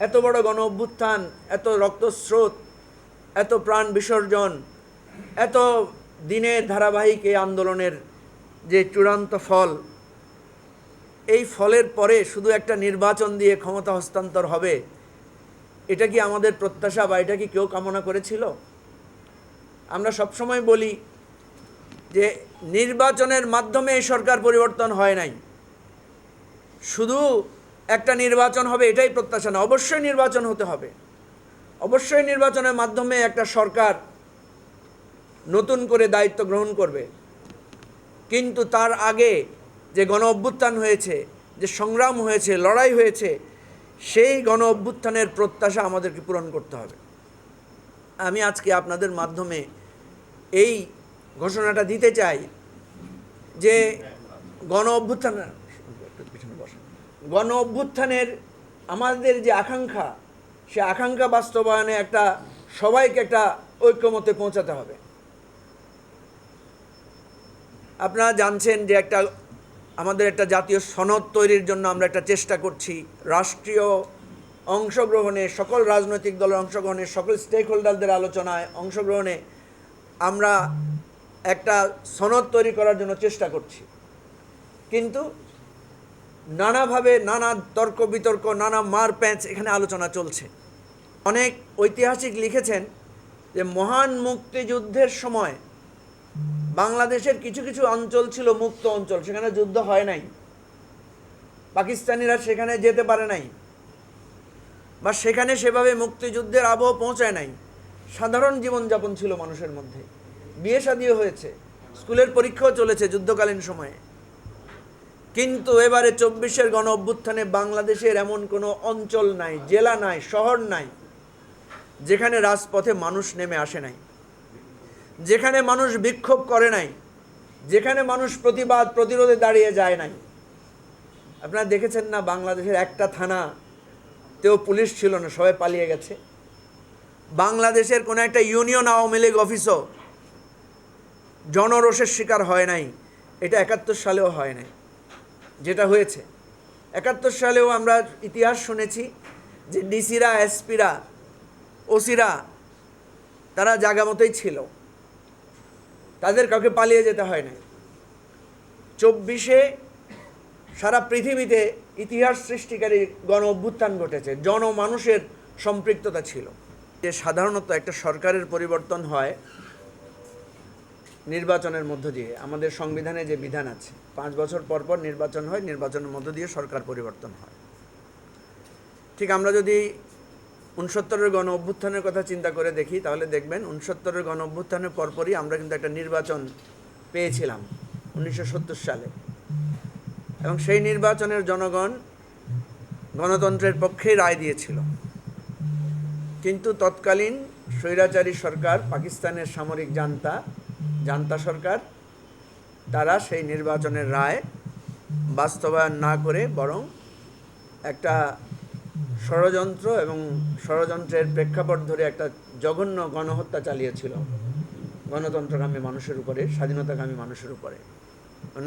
এত বড় গণ অভ্যুত্থান, এত রক্তস্রোত, এত প্রাণ বিসর্জন, এত দিনের ধারাবাহিক এই আন্দোলনের যে চূড়ান্ত ফল, এই ফলের পরে শুধু একটা নির্বাচন দিয়ে ক্ষমতা হস্তান্তর হবে, এটা কি আমাদের প্রত্যাশা বা এটা কি কেউ কামনা করেছিল? আমরা সবসময় বলি যে নির্বাচনের মাধ্যমে এই সরকার পরিবর্তন হয় নাই। শুধু একটা নির্বাচন হবে, এটাই প্রত্যাশা না। অবশ্যই নির্বাচন হতে হবে। অবশ্যই নির্বাচনের মাধ্যমে একটা সরকার নতুন করে দায়িত্ব গ্রহণ করবে। কিন্তু তার আগে যে গণ অভ্যুত্থান হয়েছে, যে সংগ্রাম হয়েছে, লড়াই হয়েছে, সেই গণ অভ্যুত্থানের প্রত্যাশা আমাদেরকে পূরণ করতে হবে। আমি আজকে আপনাদের মাধ্যমে এই ঘোষণাটা দিতে চাই যে গণ অভ্যুত্থান। গণ অভ্যুত্থানের আমাদের যে আকাঙ্ক্ষা, সে আকাঙ্ক্ষা বাস্তবায়নে একটা সবাইকে একটা ঐক্যমতে পৌঁছাতে হবে। আপনারা জানছেন যে একটা আমাদের একটা জাতীয় সনদ তৈরির জন্য আমরা একটা চেষ্টা করছি। রাষ্ট্রীয় অংশগ্রহণে, সকল রাজনৈতিক দলের অংশগ্রহণে, সকল স্টেক হোল্ডারদের আলোচনায় অংশগ্রহণে আমরা একটা সনদ তৈরি করার জন্য চেষ্টা করছি। কিন্তু নানাভাবে নানা তর্ক বিতর্ক, নানা মার প্যাঁচ এখানে আলোচনা চলছে। অনেক ঐতিহাসিক লিখেছেন যে মহান মুক্তিযুদ্ধের সময় বাংলাদেশের কিছু কিছু অঞ্চল ছিল মুক্ত অঞ্চল, সেখানে যুদ্ধ হয় নাই। পাকিস্তানিরা সেখানে যেতে পারে নাই বা সেখানে সেভাবে মুক্তিযুদ্ধের আবহ পৌঁছায় নাই। সাধারণ জীবনযাপন ছিল মানুষের মধ্যে। বিয়ে শাদিও হয়েছে, স্কুলের পরীক্ষাও চলেছে যুদ্ধকালীন সময়ে। কিন্তু এবারে চব্বিশের গণ অভ্যুত্থানে বাংলাদেশের এমন কোনো অঞ্চল নাই, জেলা নাই, শহর নাই, যেখানে রাজপথে মানুষ নেমে আসে নাই, যেখানে মানুষ বিক্ষোভ করে নাই, যেখানে মানুষ প্রতিবাদ প্রতিরোধে দাঁড়িয়ে যায় নাই। আপনারা দেখেছেন না বাংলাদেশের একটা থানা তেও পুলিশ ছিল না, সবাই পালিয়ে গেছে? বাংলাদেশের কোনো একটা ইউনিয়ন আওয়ামী লীগ অফিসও জনরোষের শিকার হয় নাই, এটা একাত্তর সালেও হয় নাই। যেটা হয়েছে। একাত্তর সালেও আমরা ইতিহাস শুনেছি যে ডিসিরা, এসপিরা, ওসিরা, তারা জাগা মতোই ছিল। তাদের কাউকে পালিয়ে যেতে হয় না চব্বিশে সারা পৃথিবীতে ইতিহাস সৃষ্টিকারী গণ অভ্যুত্থান ঘটেছে। জনমানুষের সম্পৃক্ততা ছিল। যে সাধারণত একটা সরকারের পরিবর্তন হয় নির্বাচনের মধ্য দিয়ে। আমাদের সংবিধানে যে বিধান আছে, পাঁচ বছর পর পর নির্বাচন হয়, নির্বাচনের মধ্য দিয়ে সরকার পরিবর্তন হয়। ঠিক আমরা যদি উনসত্তরের গণ অভ্যুত্থানের কথা চিন্তা করে দেখি, তাহলে দেখবেন উনসত্তরের গণ অভ্যুত্থানের পরপরই আমরা কিন্তু একটা নির্বাচন পেয়েছিলাম উনিশশো সত্তর সালে। এবং সেই নির্বাচনের জনগণ গণতন্ত্রের পক্ষে রায় দিয়েছিল। কিন্তু তৎকালীন স্বৈরাচারী সরকার, পাকিস্তানের সামরিক জান্তা জান্তা সরকার, তারা সেই নির্বাচনের রায় বাস্তবায়ন না করে বরং একটা ষড়যন্ত্র এবং ষড়যন্ত্রের প্রেক্ষাপট ধরে একটা জঘন্য গণহত্যা চালিয়েছিল। গণতন্ত্রকামী মানুষের উপরে স্বাধীনতাকামী মানুষের উপরে।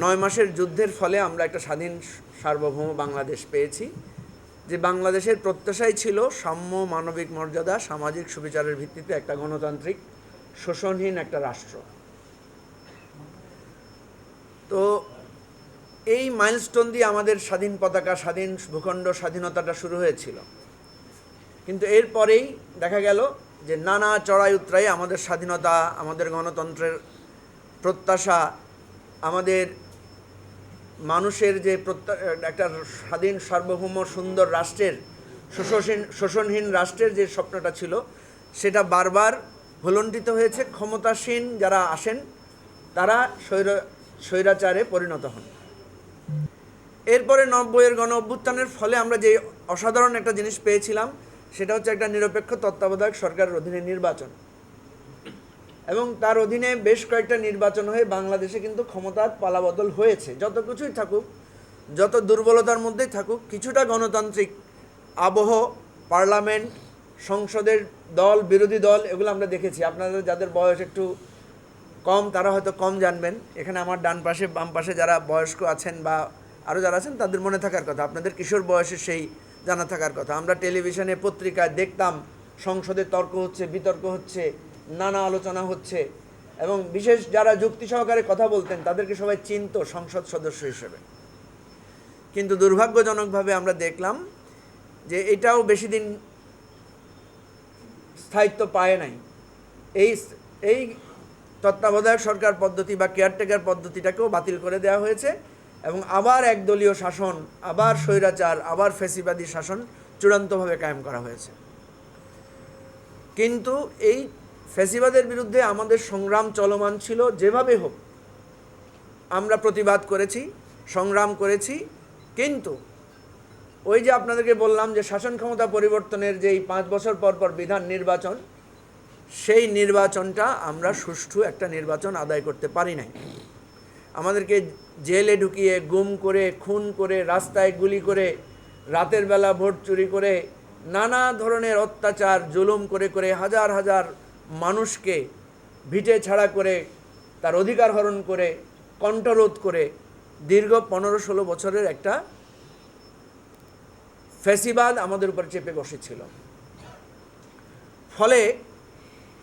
নয় মাসের যুদ্ধের ফলে আমরা একটা স্বাধীন সার্বভৌম বাংলাদেশ পেয়েছি, যে বাংলাদেশের প্রত্যাশাই ছিল সাম্য মানবিক মর্যাদা, সামাজিক সুবিচারের ভিত্তিতে একটা গণতান্ত্রিক শোষণহীন একটা রাষ্ট্র। তো এই মাইলস্টোন দিয়ে আমাদের স্বাধীন পতাকা, স্বাধীন ভূখণ্ড, স্বাধীনতাটা শুরু হয়েছিল। কিন্তু এরপরেই দেখা গেল যে নানা চড়াই উতরাই আমাদের স্বাধীনতা, আমাদের গণতন্ত্রের প্রত্যাশা, আমাদের মানুষের যে প্রত্যা, একটা স্বাধীন, সার্বভৌম, সুন্দর রাষ্ট্রের শোষণহীন শোষণহীন রাষ্ট্রের যে স্বপ্নটা ছিল, সেটা বারবার ভুলণ্ঠিত হয়েছে। ক্ষমতাসীন যারা আসেন, তারা স্বৈর স্বৈরাচারে পরিণত হন। এরপরে নব্বইয়ের গণ অভ্যুত্থানের ফলে আমরা যে অসাধারণ একটা জিনিস পেয়েছিলাম, সেটা হচ্ছে একটা নিরপেক্ষ তত্ত্বাবধায়ক সরকারের অধীনে নির্বাচন। এবং তার অধীনে বেশ কয়েকটা নির্বাচন হয়ে বাংলাদেশে কিন্তু ক্ষমতার পালাবদল হয়েছে। যত কিছুই থাকুক, যত দুর্বলতার মধ্যেই থাকুক, কিছুটা গণতান্ত্রিক আবহ, পার্লামেন্ট, সংসদের দল, বিরোধী দল, এগুলো আমরা দেখেছি। আপনাদের যাদের বয়স একটু কম, তারা হয়তো কম জানবেন। এখানে আমার ডান পাশে, বাম পাশে যারা বয়স্ক আছেন বা আরও যারা আছেন, তাদের মনে থাকার কথা। আপনাদের কিশোর বয়সে সেই জানা থাকার কথা। আমরা টেলিভিশনে, পত্রিকায় দেখতাম, সংসদে তর্ক হচ্ছে, বিতর্ক হচ্ছে, নানা আলোচনা হচ্ছে এবং বিশেষ যারা যুক্তি সহকারে কথা বলতেন, তাদেরকে সবাই চিনত সংসদ সদস্য হিসেবে। কিন্তু দুর্ভাগ্যজনকভাবে আমরা দেখলাম যে এটাও বেশি দিন স্থায়িত্ব পায় নাই। এই এই তত্ত্বাবধায়ক সরকার পদ্ধতি বা কেয়ারটেকার পদ্ধতিটাকেও বাতিল করে দেওয়া হয়েছে এবং আবার একদলীয় শাসন, আবার স্বৈরাচার, আবার ফেসিবাদী শাসন চূড়ান্তভাবে কায়েম করা হয়েছে। কিন্তু এই ফেসিবাদের বিরুদ্ধে আমাদের সংগ্রাম চলমান ছিল যেভাবে হোক। আমরা প্রতিবাদ করেছি, সংগ্রাম করেছি, কিন্তু ওই যে আপনাদেরকে বললাম যে শাসন ক্ষমতা পরিবর্তনের যে এই পাঁচ বছর পর পর বিধান নির্বাচন সেই নির্বাচনটা আমরা সুষ্ঠু একটা নির্বাচন আদায় করতে পারি নাই। আমাদেরকে জেলে ঢুকিয়ে, গুম করে, খুন করে, রাস্তায় গুলি করে, রাতের বেলা ভোট চুরি করে, নানা ধরনের অত্যাচার, জুলুম করে করে হাজার হাজার মানুষকে ভিটে ছাড়া করে, তার অধিকার হরণ করে, কণ্ঠরোধ করে দীর্ঘ পনেরো ষোলো বছরের একটা ফ্যাসিবাদ আমাদের উপর চেপে বসেছিল। ফলে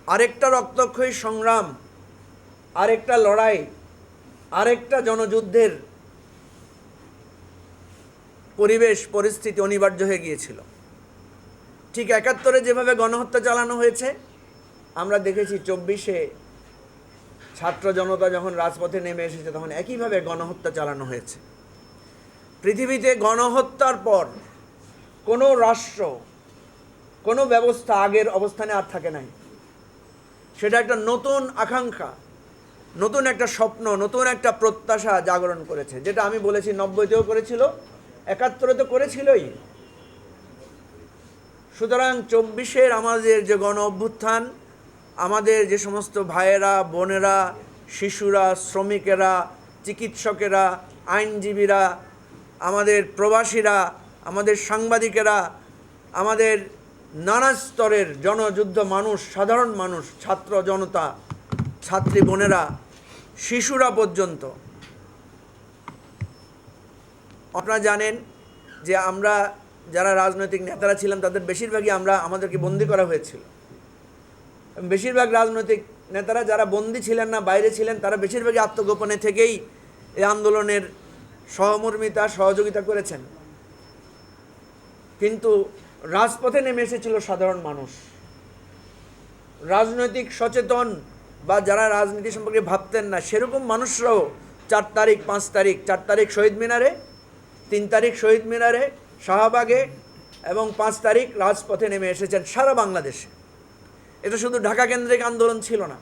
আরেকটা রক্তক্ষয়ী সংগ্রাম, আরেকটা লড়াই, আরেকটা জনযুদ্ধের পরিবেশ, পরিস্থিতি অনিবার্য হয়ে গিয়েছিল। ঠিক একাত্তরে যেভাবে গণহত্যা চালানো হয়েছে, আমরা দেখেছি চব্বিশে ছাত্র জনতা যখন রাজপথে নেমে এসেছে, তখন একইভাবে গণহত্যা চালানো হয়েছে। পৃথিবীতে গণহত্যার পর কোনো রাষ্ট্র, কোনো ব্যবস্থা আগের অবস্থানে আর থাকে নাই। সেটা একটা নতুন আকাঙ্ক্ষা, নতুন একটা স্বপ্ন, নতুন একটা প্রত্যাশা জাগরণ করেছে। যেটা আমি বলেছি, নব্বইতেও করেছিল একাত্তরে তো করেছিলই। সুতরাং চব্বিশের আমাদের যে গণ অভ্যুত্থান, আমাদের যে সমস্ত ভাইয়েরা, বোনেরা, শিশুরা, শ্রমিকেরা, চিকিৎসকেরা, আইনজীবীরা, আমাদের প্রবাসীরা, আমাদের সাংবাদিকেরা, আমাদের নানা স্তরের জনযুদ্ধ মানুষ, সাধারণ মানুষ, ছাত্র জনতা, ছাত্রী বোনেরা, শিশুরা পর্যন্ত। আপনারা জানেন যে আমরা যারা রাজনৈতিক নেতারা ছিলাম, তাদের বেশিরভাগই আমরা আমাদেরকে বন্দি করা হয়েছিল। বেশিরভাগ রাজনৈতিক নেতারা যারা বন্দি ছিলেন না, বাইরে ছিলেন, তারা বেশিরভাগই আত্মগোপনে থেকেই এই আন্দোলনের সহমর্মিতা, সহযোগিতা করেছেন। কিন্তু রাজপথে নেমে এসেছিল সাধারণ মানুষ। রাজনৈতিক সচেতন বা যারা রাজনীতি সম্পর্কে ভাবতেন না, সেরকম মানুষরাও চার তারিখ, পাঁচ তারিখ, চার তারিখ শহীদ মিনারে, তিন তারিখ শহীদ মিনারে, শাহবাগে এবং পাঁচ তারিখ রাজপথে নেমে এসেছেন সারা বাংলাদেশে। এটা শুধু ঢাকা কেন্দ্রিক আন্দোলন ছিল না